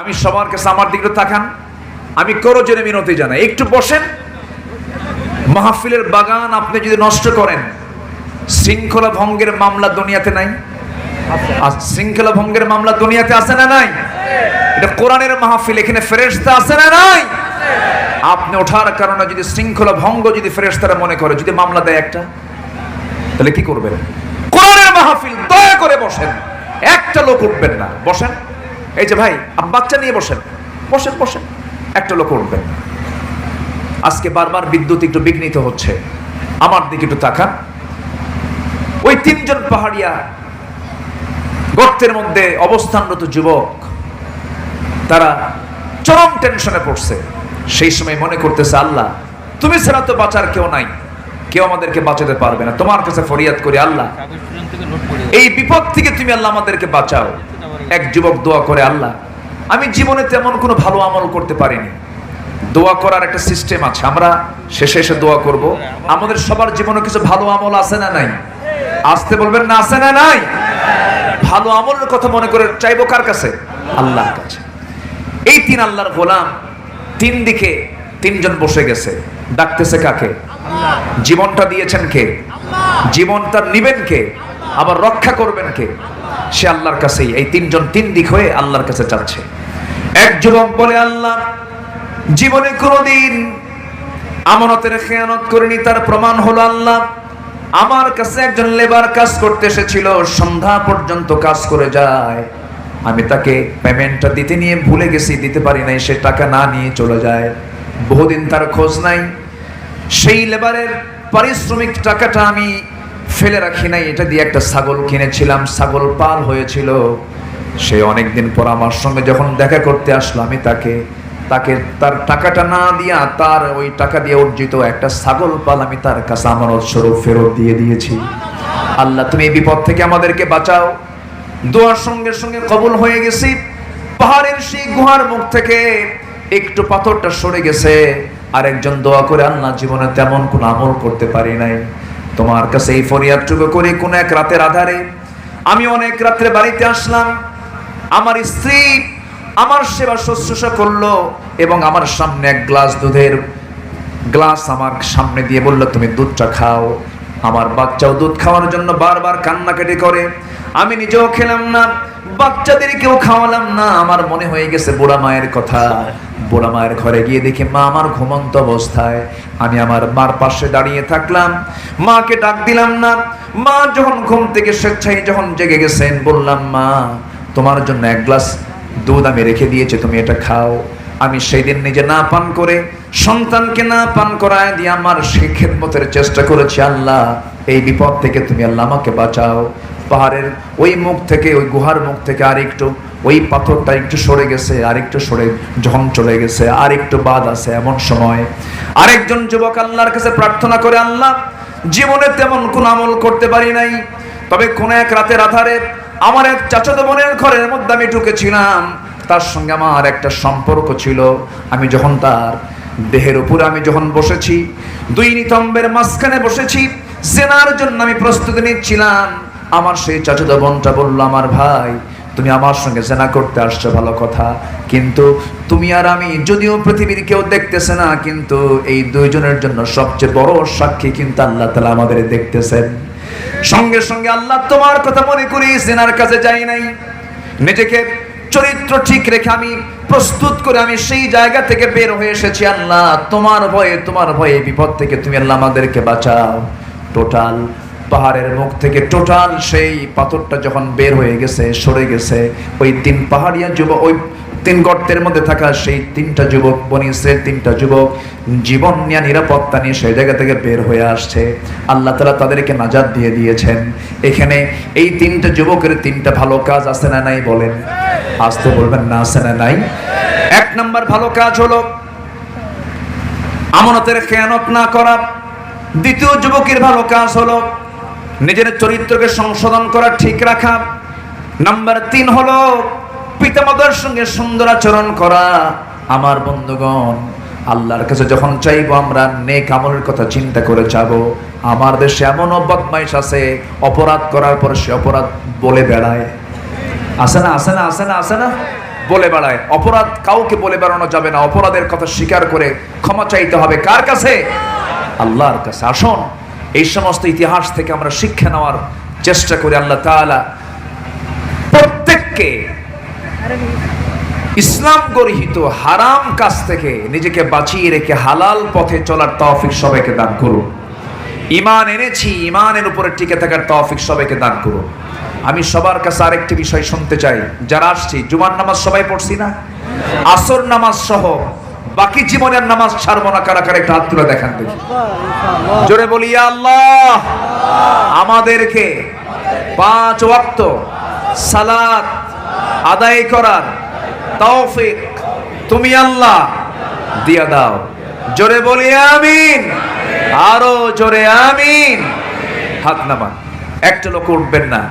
আমি সবার কাছে আমার দিকে তাকান। আমি করো জেনে মিনতি জানাই। একটু বসেন। মাহফিলের বাগান আপনি যদি নষ্ট করেন, শৃঙ্খলা ভঙ্গের মামলা দুনিয়াতে নাই? শৃঙ্খলা ভঙ্গের মামলা দুনিয়াতে আছে না নাই? এটা কোরআনের মাহফিল, এখানে ফেরেশতা আছে না নাই? আপনি ওঠার কারণে যদি শৃঙ্খলা ভঙ্গ যদি ফেরেশতারা মনে করে, যদি মামলা দেয় একটা, তাহলে কি করবেন? কোরআনের মাহফিল, দয়া করে বসেন। একটা লোক উঠবেন না। বসেন। এই যে ভাই বাচ্চা নিয়ে বসেন। বসেন বসেন। একটা লোক উঠবেন। আজকে বারবার বিদ্যুৎ একটু বিঘ্নিত হচ্ছে। আমার দিকে একটু তাকান। ওই তিনজন পাহাড়িয়া গর্তের মধ্যে অবস্থানরত যুবক তারা চরম টেনশনে পড়ছে। সেই সময় মনে করতেছে আল্লাহ তুমি ছাড়া তো বাঁচার কেউ নাই। কেউ আমাদেরকে বাঁচাতে পারবে না। তোমার কাছে ফরিয়াদ করি আল্লাহ এই বিপদ থেকে তুমি আল্লাহ আমাদেরকে বাঁচাও। এক যুবক দোয়া করে আল্লাহ আমি জীবনে তেমন কোনো ভালো আমল করতে পারিনি। দোয়া করার একটা সিস্টেম আছে আমরা শেষে এসে দোয়া করব। আমাদের সবার জীবনে কিছু ভালো আমল আছে না নাই? আসতে বলবেন না আছে না নাই? ভালো আমলের কথা মনে করে চাইব কার কাছে? আল্লাহর কাছে। এই তিন আল্লাহর গোলাম তিন দিকে তিনজন বসে গেছে। ডাকতেছে কাকে? জীবনটা দিয়েছেন কে? জীবনটা নিবেন কে? আবার রক্ষা করবেন কে? সে আল্লাহর কাছেই। এই তিনজন তিন দিক হয়ে আল্লাহর কাছে যাচ্ছে। এক যুবক বলে, আল্লাহ, জীবনে কোনোদিন আমানতের খেয়ানত করিনি, তার প্রমাণ হলো আল্লাহ, আমার কাছে একজন লেবার কাজ করতে এসেছিল, সন্ধ্যা পর্যন্ত কাজ করে যায়। আমি তাকে পেমেন্টটা দিতে নিয়ে ভুলে গেছি, দিতে পারি নাই, সে টাকা না নিয়ে চলে যায়। বহুদিন তার খোঁজ নাই। সেই লেবারের পারিশ্রমিক টাকাটা আমি ফেলে রাখি নাই, এটা দিয়ে একটা ছাগল কিনেছিলাম, ছাগল পাল হয়েছিল। সে অনেকদিন পর আমার সঙ্গে যখন দেখা করতে আসলো, আমি তাকে তাকে তার টাকাটা না দিয়া তার ওই টাকা দিয়ে অর্জিত একটা ছাগল পাল আমি তার কাছে আমানত স্বরূপ ফেরত দিয়ে দিয়েছি। আল্লাহ, তুমি এই বিপদ থেকে আমাদেরকে বাঁচাও। দোয়ার সঙ্গে সঙ্গে কবুল হয়ে গেছি। পাহাড়ের সেই গুহার মুখ থেকে একটু পাথরটা সরে গেছে। আরেকজন দোয়া করে, আল্লাহ, জীবনে তেমন কোন আমল করতে পারি নাই। তোমার কাছে এই ফরিয়াদটুকু করে কোন এক রাতের আধারে। আমি অনেক রাত্রে বাড়িতে আসলাম, আমার স্ত্রী আমার সেবা শুশ্রূষা করল এবং আমার সামনে এক গ্লাস দুধের গ্লাস আমার সামনে দিয়ে বলল, তুমি দুধটা খাও। আমার বাচ্চাও দুধ খাওয়ার জন্য বারবার কান্নাকাটি করে। আমি নিজেও খেলাম না বাচ্চাদেরকেও খাওয়ালাম না। আমার মনে হয়ে গেছে বুড়া মায়ের কথা। বুড়া মায়ের ঘরে গিয়ে দেখি মা আমার ঘুমন্ত অবস্থায়। আমি আমার মার পাশে দাঁড়িয়ে থাকলাম। মাকে ডাক দিলাম না। মা যখন ঘুম থেকে স্বেচ্ছায় যখন জেগে গেছেন, বললাম, মা, তোমার জন্য এক গ্লাস দুধ আমি রেখে দিয়েছি, তুমি এটা খাও। আমি সেই দিন নিজে না পান করে, সন্তানকে না পান করায় দিয়ে আমার সেই খেদমতের চেষ্টা করেছি, আল্লাহ, এই বিপদ থেকে তুমি আল্লাহ আমাকে বাঁচাও। পাহাড়ের ওই মুখ থেকে, ওই গুহার মুখ থেকে আর একটু ওই পাথরটা একটু সরে গেছে আর একটু সরে, যখন চলে গেছে আর একটু বাদ আছে এমন সময়। আরেকজন যুবক আল্লাহর কাছে প্রার্থনা করে, আল্লাহ, জীবনে তেমন কোন আমল করতে পারি নাই, তবে কোন এক রাতের আধারে আমার এক চাচাতো বোনের ঘরের মধ্যে আমি ঢুকেছিলাম। তার সঙ্গে আমার একটা সম্পর্ক ছিল। আমি যখন তার দেহের উপরে আমি যখন বসেছি, দুই নিতম্বের মাঝখানে বসেছি, জেনার জন্য আমি প্রস্তুতি নিচ্ছিলাম। আমার সেই চাচাতো বোনটা বলল, আমার ভাই, তুমি আমার সঙ্গে জেনা করতে আসছো, ভালো কথা। কিন্তু তুমি আর আমি, যদিও পৃথিবীর কেউ দেখতেছে না, কিন্তু এই দুইজনের জন্য সবচেয়ে বড় সাক্ষী কিন্তু আল্লাহ তালা আমাদের দেখতেছেন। সঙ্গে সঙ্গে আল্লাহ তোমার কথা মনে করি জেনার কাছে যাই নাই। নিজেকে চরিত্র ঠিক রেখে আমি, প্রস্তুত করে আমি সেই জায়গা থেকে বের হয়ে এসেছি, আল্লাহ। তোমার ভয়ে তোমার ভয়ে বিপদ থেকে তুমি আল্লাহ আমাদেরকে বাঁচাও। টোটাল পাহাড়ের মুখ থেকে টোটাল সেই পাথরটা যখন বের হয়ে গেছে, সরে গেছে, ওই তিন পাহাড়িয়া যুবক, ওই তিন গর্তের মধ্যে থাকা সেই তিনটা যুবক বনিসের তিনটা যুবক জীবন নিয়ে নিরাপত্তা নিয়ে সেই জায়গা থেকে বের হয়ে আসছে। আল্লাহ তালা তাদেরকে নাজাদ দিয়ে দিয়েছেন। এখানে এই তিনটা যুবকের তিনটা ভালো কাজ আছে না নাই বলেন? আসতে বলবেন না আছে না নাই? এক নম্বর ভালো কাজ হলো আমানতের খেয়ানত না করা। দ্বিতীয় যুবকের ভালো কাজ হলো নিজের চরিত্রকে সংশোধন করা ঠিক রাখা। নাম্বার তিন হলো, পিতামাতার সঙ্গে সুন্দর আচরণ করা। আমার বন্ধুগণ, আল্লাহর কাছে যখন চাইব, আমরা নেক আমলের কথা চিন্তা করে যাব। আমার দেশে এমন বদমাইশ আছে, অপরাধ করার পর সে অপরাধ বলে বেড়ায়। আসে না আসে না আসে না আসে না? বলে বেড়ায়। অপরাধ কাউকে বলে বেড়ানো যাবে না। অপরাধের কথা স্বীকার করে ক্ষমা চাইতে হবে। কার কাছে? আল্লাহর কাছে। আসুন এই সমস্ত ইতিহাস থেকে আমরা শিক্ষা নেওয়ার চেষ্টা করি আল্লাহ তাআলা। প্রত্যেককে ইসলাম গরহিত হারাম কাজ থেকে নিজেকে বাঁচিয়ে রেখে হালাল পথে চলার তৌফিক সবাইকে দান করুন। ইমান এনেছি ইমানের উপরে টিকে থাকার তৌফিক সবাইকে দান করুন। আমি সবার কাছে আরেকটি বিষয় শুনতে চাই। যারা আসছি, জুমার নামাজ সবাই পড়ছি না? আসর নামাজ সহ বাকি জীবনের নামাজ ছাড়বো না, কারা কারা একটা হাত তুলে দেখান দেখি। জোরে বলি আল্লাহ, আমাদেরকে পাঁচ ওয়াক্ত সালাত আদায় করার তৌফিক তুমি আল্লাহ দিয়া দাও। জোরে বলি, আমিন। আরও জোরে, আমিন। হাত নামান। একটা লোক উঠবেন না।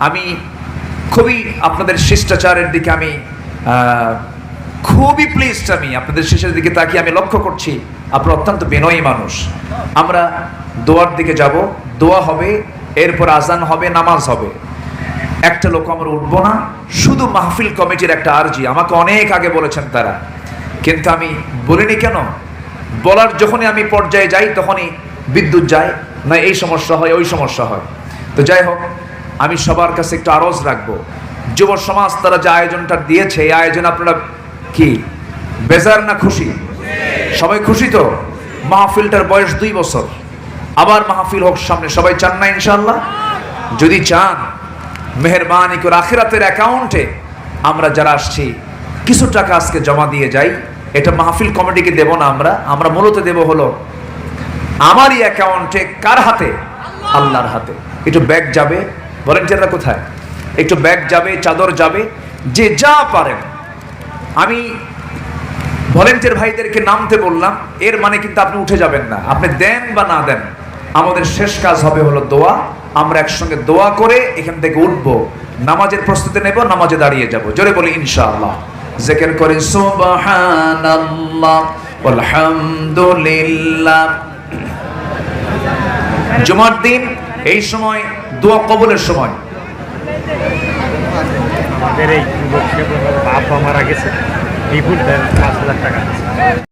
আমি খুবই আপনাদের শিষ্টাচারের দিকে আমি খুবই প্লিজড আমি। আপনাদের শেষের দিকে তাকিয়ে আমি লক্ষ্য করছি, আপনারা অত্যন্ত বিনয়ী মানুষ। আমরা দোয়ার দিকে যাব, দোয়া হবে, এরপর আজান হবে, নামাজ হবে। একটা লোক আমরা উঠবো না, শুধু মাহফিল কমিটির একটা আর্জি, আমাকে অনেক আগে বলেছেন তারা। কিন্তু আমি বলিনি কেন? বলার যখনই আমি পর্যায়ে যাই, তখনই বিদ্যুৎ যায়, না এই সমস্যা হয়, ওই সমস্যা হয়। তো যাই হোক, আমি সবার কাছে একটু আরজ রাখব। যুব সমাজ তারা যে আয়োজনটা দিয়েছে, এই আয়োজন আপনারা কি? বেজার না খুশি? সবাই খুশি তো? মাহফিলটার বয়স দুই বছর। আবার মাহফিল হোক সামনে সবাই চান না ইনশাল্লাহ যদি চান, মেহরবানি করে আখিরাতের অ্যাকাউন্টে আমরা যারা আসছি, কিছু টাকা আজকে জমা দিয়ে যাই। এটা মাহফিল কমিটিকে দেব না আমরা আমরা মূলত দেব হলো আমারই অ্যাকাউন্টে কার হাতে? আল্লাহর হাতে। একটু ব্যাগ যাবে। ভলেন্টিয়াররা কোথায়? একটু ব্যাগ যাবে, চাদর যাবে, যে যা পারেন। আমি ভলেন্টিয়ার ভাইদেরকে নামতে বললাম, এর মানে কিন্তু আপনি উঠে যাবেন না। আপনি দেন বা না দেন, আমাদের শেষ কাজ হবে হলো দোয়া। আমরা একসঙ্গে দোয়া করে এখান থেকে উঠব। নামাজের প্রস্তুতি নেব, নামাজে দাঁড়িয়ে যাব। জোরে বলি, ইনশাআল্লাহ। জেকের করি, সুবহানাল্লাহ আলহামদুলিল্লাহ জুমার দিন, এই সময়, দোয়া কবুলের সময়। এই বাপ মারা গেছে। বিপুল দেন পাঁচ হাজার টাকা।